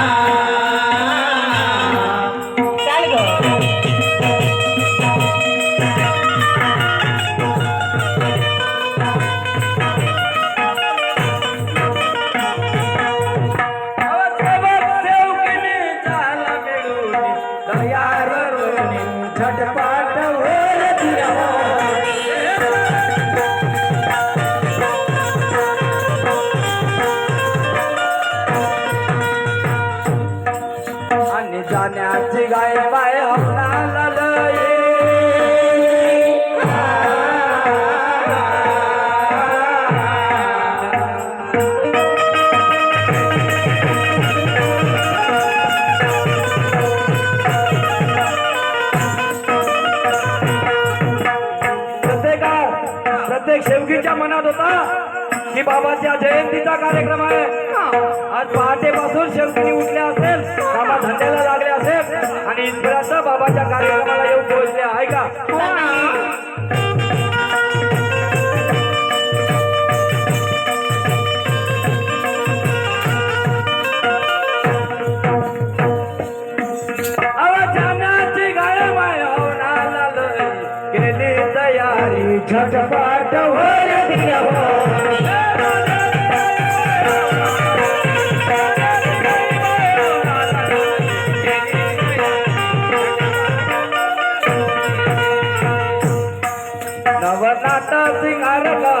चाल आणि जाण्याची गाय बाय की बाबाच्या जयंतीचा कार्यक्रम आहे. आज पहाटेपासून शेवकीने उठले असेल बाबा धंद्याला लागले असेल आणि इथपर्यंत बाबाच्या कार्यक्रमाला येऊन पोहोचले आहे का? झटपट हो. નવનાથ સિંગાર કરો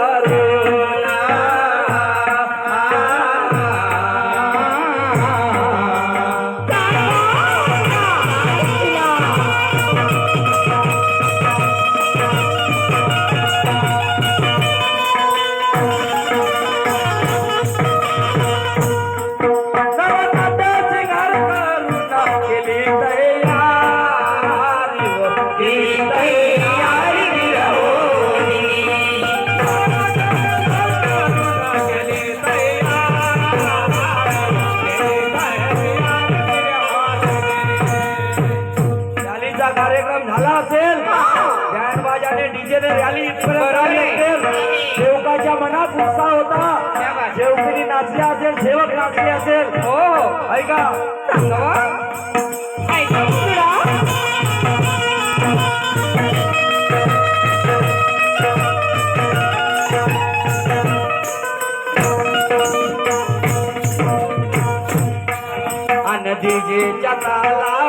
कार्यक्रम झाला असेल. बँड बाजाने डीजेने रॅली इथपर्यंत असेल. सेवकाच्या मनात उत्साह होता. सेवकिनी नाचली असेल सेवक नाचले असेल. हो. ऐका. डीजेच्या तालावर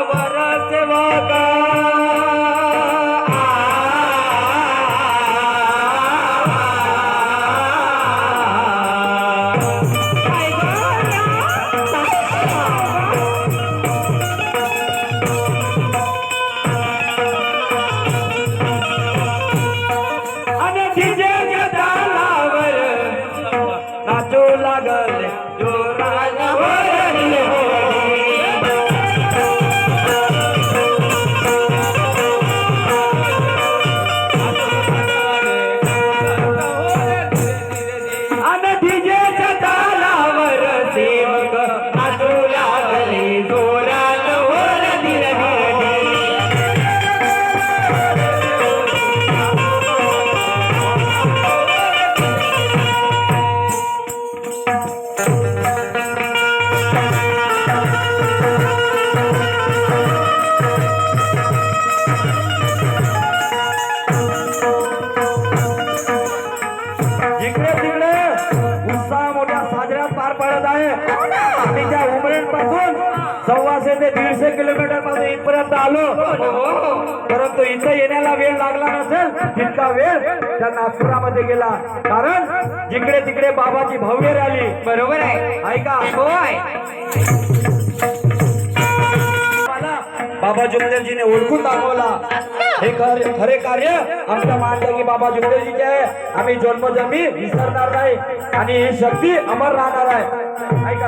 साजऱ्यात पार पडत आहे. त्या उमरेडपासून सव्वाशे ते दीडशे किलोमीटरपासून इथपर्यंत आलो. परंतु इथं येण्याला वेळ लागला नसेल तितका वेळ त्या नागपुरामध्ये गेला. कारण जिकडे तिकडे बाबाची भव्य रॅली बरोबर आहे. ऐका. होय. बाबा जुमदेवजीने ओळखून दाखवला. हे खरे खरे कार्य आमच्या की बाबा जुमदेवजीचे आहे. आम्ही जन्मजन्मी विसरणार नाही आणि ही शक्ती अमर राहणार आहे. ऐका.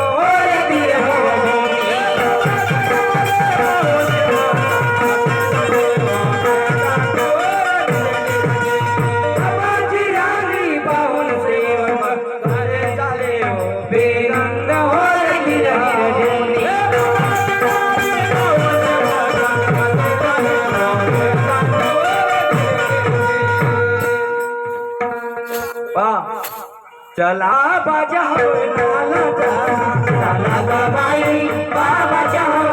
चला बाजा हो चला बाबाई बाबाच्या हो